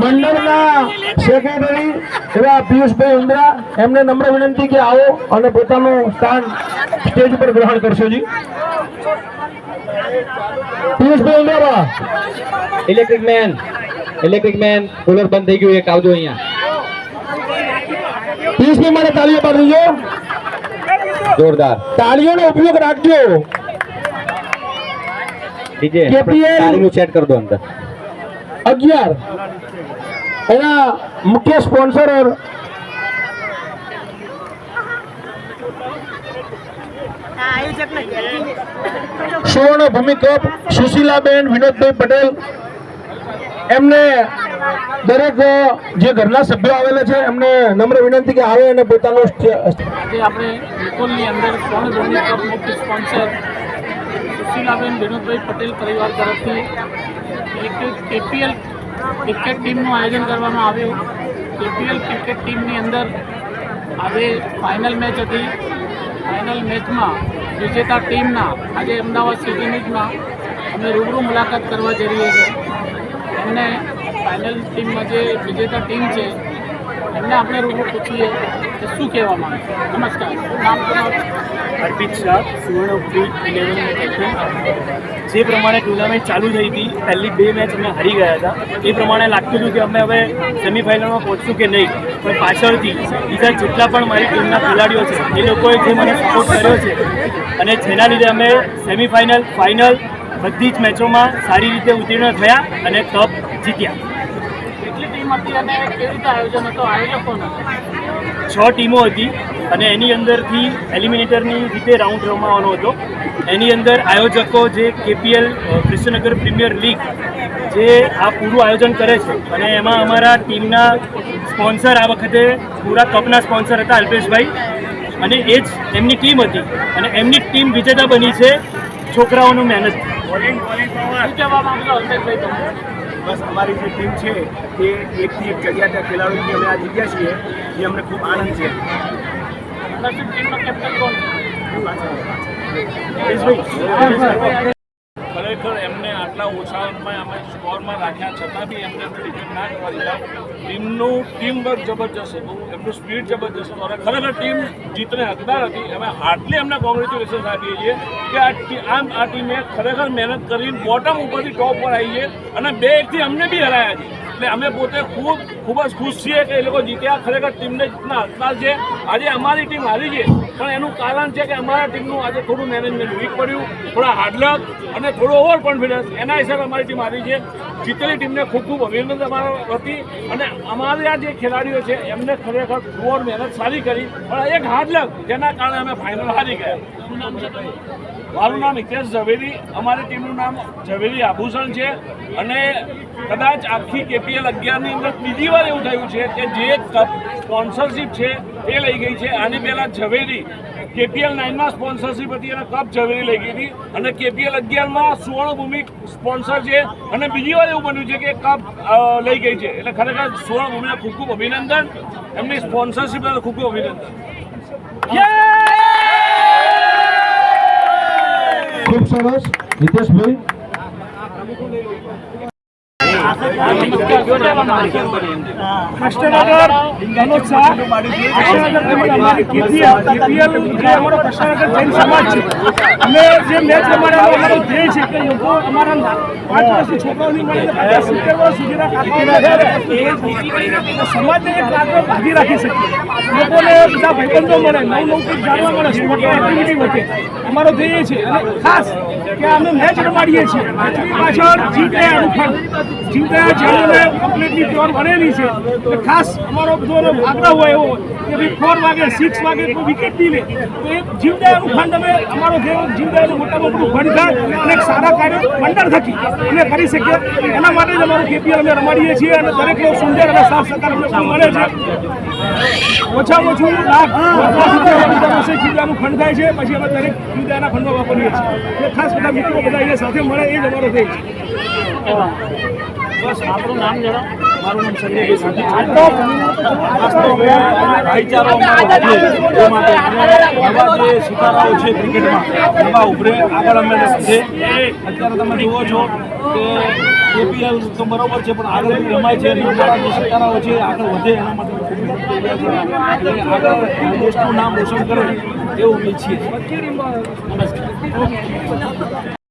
મંડળના સેક્રેટરી એવા પિયુષભાઈ ઉંદરા એમને નમ્ર વિનંતી કે આવો અને પોતાનું સ્થાન સ્ટેજ પર ગ્રહણ કરશો જી. પિયુષભાઈ ઉંદરા electric man electric man cooler બંધ થઈ ગયું એક આવજો અહીંયા. પિયુષભાઈ મારે તાળીઓ પાડી દેજો. જોરદાર. તાળીઓનો ઉપયોગ રાખજો. ડીજે સેટ કરી દો અંદર. અગિયાર. એના મુખ્ય સ્પોન્સર સુવર્ણ ભૂમિ કપ સુશીલાબેન વિનોદભાઈ પટેલ. એમને દરેક જે ઘરના સભ્યો આવેલા છે, એમને નમ્ર વિનંતી કે આવે અને પોતાનો આજે આપણે નિકોલની અંદર મુખ્ય સ્પોન્સર સુશીલાબેન વિનોદભાઈ પટેલ પરિવાર તરફથી એક કેપીએલ ક્રિકેટ ટીમનું આયોજન કરવામાં આવ્યું. કેપીએલ ક્રિકેટ ટીમની અંદર આજે ફાઇનલ મેચ હતી. ફાઇનલ મેચમાં વિજેતા ટીમના આજે અમદાવાદ સિટી અમે રૂબરૂ મુલાકાત કરવા જઈ રહ્યા છીએ. એમને ફાઇનલ ટીમમાં જે વિજેતા ટીમ છે એમને આપણે રૂબરૂ પૂછીએ કે શું કહેવા માંગે છે. નમસ્કાર, નામ અર્પિત શાહ, સુવર્ણ ઇલેવન જે પ્રમાણે ટુર્નામેન્ટ ચાલુ થઈ હતી, પહેલી બે મેચ અમે હારી ગયા હતા. એ પ્રમાણે લાગતું હતું કે અમે હવે સેમિફાઇનલમાં પહોંચશું કે નહીં. પણ પાછળથી બીજા જેટલા પણ મારી ટીમના ખેલાડીઓ છે, એ લોકોએ જે મને સપોર્ટ કર્યો છે, અને જેના લીધે અમે સેમિફાઇનલ ફાઇનલ બધી જ મેચોમાં સારી રીતે ઉત્તીર્ણ થયા અને કપ જીત્યા. કેટલી અને કેવી રીતે આયોજન હતું આયોજકો છ ટીમો હતી અને એની અંદરથી એલિમિનેટરની રીતે રાઉન્ડ રમવાનો હતો. એની અંદર આયોજકો જે કેપીએલ કૃષ્ણનગર પ્રીમિયર લીગ જે આ પૂરું આયોજન કરે છે અને એમાં અમારા ટીમના સ્પોન્સર આ વખતે પૂરા કપના સ્પોન્સર હતા અલ્પેશભાઈ. અને એ જ એમની ટીમ હતી અને એમની ટીમ વિજેતા બની છે છોકરાઓનું મહેનત. શું કહેવા માંગો અલ્પેશભાઈ તમે? બસ અમારી જે ટીમ છે એ એકથી એક જગ્યા ત્યાં ખેલાડીઓથી અમે આ જીત્યા છીએ એ અમને ખૂબ આનંદ છે. ટીમનો કેપ્ટન કોણ આટલા ઓછા રનમાં અમે સ્કોરમાં રાખ્યા, છતાં બી એમને ડિફેન્ડ ના દીધા ટીમનું ટીમ વર્ક જબરજસ્ત હતું એમનું સ્પીડ જબરજસ્ત હતું અને ખરેખર ટીમ જીતને હકદાર હતી. અમે હાર્ડલી એમને કોંગ્રેચ્યુલેશન્સ આપીએ છીએ કે આ આમ આ ટીમે ખરેખર મહેનત કરીને બોટમ ઉપરથી ટોપ પર આવી છે અને બે એકથી અમને બી હરાયા છે. એટલે અમે પોતે ખૂબ ખૂબ જ ખુશ છીએ કે એ લોકો જીત્યા. ખરેખર ટીમને જીતના હકદાર છે. આજે અમારી ટીમ હારી છે, પણ એનું કારણ છે કે અમારા ટીમનું આજે થોડું મેનેજમેન્ટ વીક પડ્યું, થોડા હાર્ડલક અને થોડો ઓવર કોન્ફિડન્સ એના હિસાબે અમારી ટીમ હારી છે. જીતેલી ટીમને ખૂબ ખૂબ અભિનંદન અમારા વતી. અને અમારા આ જે ખેલાડીઓ છે, એમને ખરેખર ઓવર મહેનત સારી કરી, પણ એક હાર્ડલક જેના કારણે અમે ફાઇનલ હારી ગયા? મારું નામ હિતેશ ઝવેરી, અમારી ટીમનું નામ ઝવેરી આભૂષણ છે. અને કદાચ આખી કેપીએલ અગિયારની અંદર બીજી વાર એવું થયું છે કે જે કપ સ્પોન્સરશિપ છે એ લઈ ગઈ છે. આની પહેલાં ઝવેરી કેપીએલ નાઇનમાં સ્પોન્સરશિપ હતી અને કપ ઝવેરી લઈ ગઈ હતી. અને કેપીએલ અગિયારમાં સુવર્ણભૂમિ સ્પોન્સર છે. અને બીજી વાર એવું બન્યું છે કે કપ લઈ ગઈ છે. એટલે ખરેખર સુવર્ણભૂમિને ખૂબ ખૂબ અભિનંદન. એમની સ્પોન્સરશિપ ખૂબ ખૂબ અભિનંદન. ખૂબ સરસ હિતેશભાઈ મનોજ શાહ કૃષ્ણનગર KPL KPL જે અમારો કૃષ્ણનગર જૈન સમાજ છે અમે જે મેચ રમાડવાનો અમારો ધ્યેય છે. કે લોકો અમારા પાંચ વર્ષની છોકરાઓની મળીને સિત્તેર વર્ષ સુધીના કાકાઓના સમાજને એક આગળ ભાગી રાખી શકીએ લોકોને બધા ભાઈબંધો મળે નવું નવું કંઈક જાણવા મળે સ્પોર્ટની એક્ટિવિટી વધે અમારો ધ્યેય છે અને ખાસ કે અમે મેચ રમાડીએ છીએ પાછળ જીત એ એ જેમને કમ્પ્લીટલી પ્યોર બનેલી છે. એટલે ખાસ અમારો બધો આગ્રહ હોય એવો કે ભાઈ ફોર વાગે સિક્સ વાગે કોઈ વિકેટ નહીં લે. તો એ જીવદયાનું ફંડ અમે, અમારો જે જીવદયાનું મોટામાં મોટું ફંડ થાય અને સારા કાર્ય મંડળ થકી અમે કરી શકીએ. એના માટે જ અમારું કેપીએલ અમે રમાડીએ છીએ અને દરેક લોકો સુંદર અને સાફ સહકાર અમને મળે છે. ઓછામાં ઓછું લાખ જીવદયાનું ફંડ થાય છે, પછી અમે દરેક જીવદયાના ફંડમાં વાપરીએ છીએ. એટલે ખાસ બધા મિત્રો બધા અહીંયા સાથે મળે, એ જ અમારો ધ્યેય છે. બસ, આપણું નામ જણાવો. મારું નામ વાસ્તવમાં ભાઈચારો અમારો એ માટે નવા જે સિતારાઓ છે ક્રિકેટમાં, નવા ઉભરે. આગળ અમે છે અત્યારે તમે જુઓ છો કે એપીએલ તો બરોબર છે, પણ આગળ રમાય છે નવા જે સિતારાઓ છે, આગળ વધે એના માટે અમે આગળ દેશનું નામ રોશન કરે એવું ઈચ્છીએ છીએ.